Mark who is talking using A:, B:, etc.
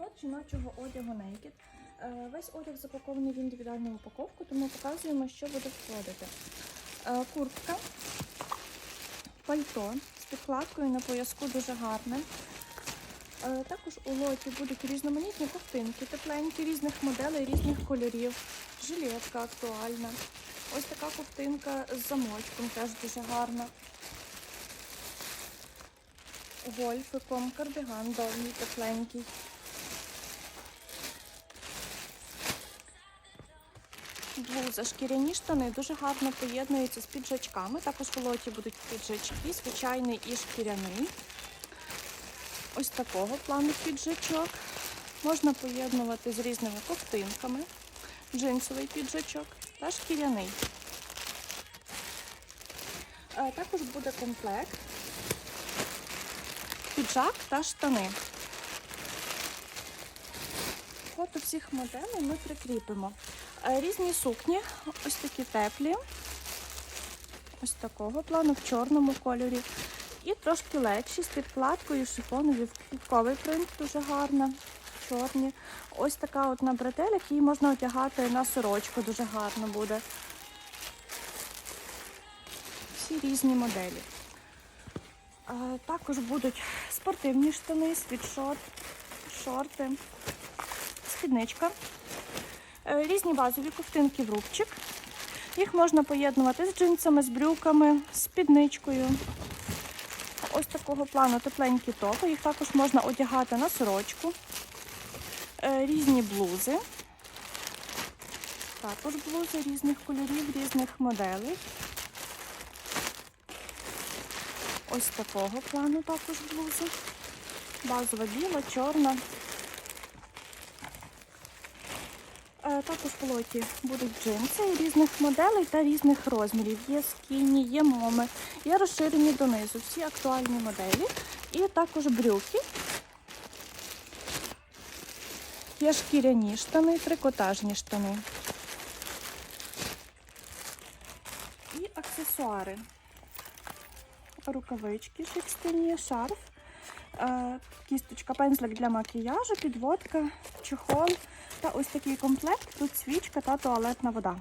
A: Лот жіночого одягу Naked. Е, Весь одяг запакований в індивідуальну упаковку, тому показуємо, що буде входити. Е, Куртка, пальто з підкладкою на пояску дуже гарне. Е, Також у лоті будуть різноманітні ковтинки, тепленькі різних моделей, різних кольорів. Жилетка актуальна. Ось така ковтинка з замочком теж дуже гарна. Гольфиком, кардиган довгий, тепленький. Блуза, шкіряні штани дуже гарно поєднуються з піджачками. Також в лоті будуть піджачки, звичайний і шкіряний. Ось такого плану піджачок. Можна поєднувати з різними ковтинками, джинсовий піджачок та шкіряний. Е, Також буде комплект, піджак та штани. Фото всіх моделей ми прикріпимо. Е, Різні сукні, ось такі теплі, ось такого плану в чорному кольорі. І трошки легші з підкладкою, шифонові, квітковий принт дуже гарна, чорні. Ось така от на бретелях, її можна одягати на сорочку, дуже гарно буде. Всі різні моделі. Е, Також будуть спортивні штани, світшот, шорти, спідничка. Е, Різні базові ковтинки в рубчик. Їх можна поєднувати з джинсами, з брюками, з спідничкою. Ось такого плану тепленькі топи. Їх також можна одягати на сорочку. Е, Різні блузи. Також блузи різних кольорів, різних моделей. Ось такого плану також блузи. Базова біла, чорна. Також в лоті будуть джинси різних моделей та різних розмірів. Є скіні, є моми, є розширені донизу, всі актуальні моделі. І також брюки. Є шкіряні штани, трикотажні штани. І аксесуари. Рукавички шерстяні, шарф, е, кісточка, пензлик для макіяжу, підводка, чохол та ось такий комплект. Тут свічка та туалетна вода.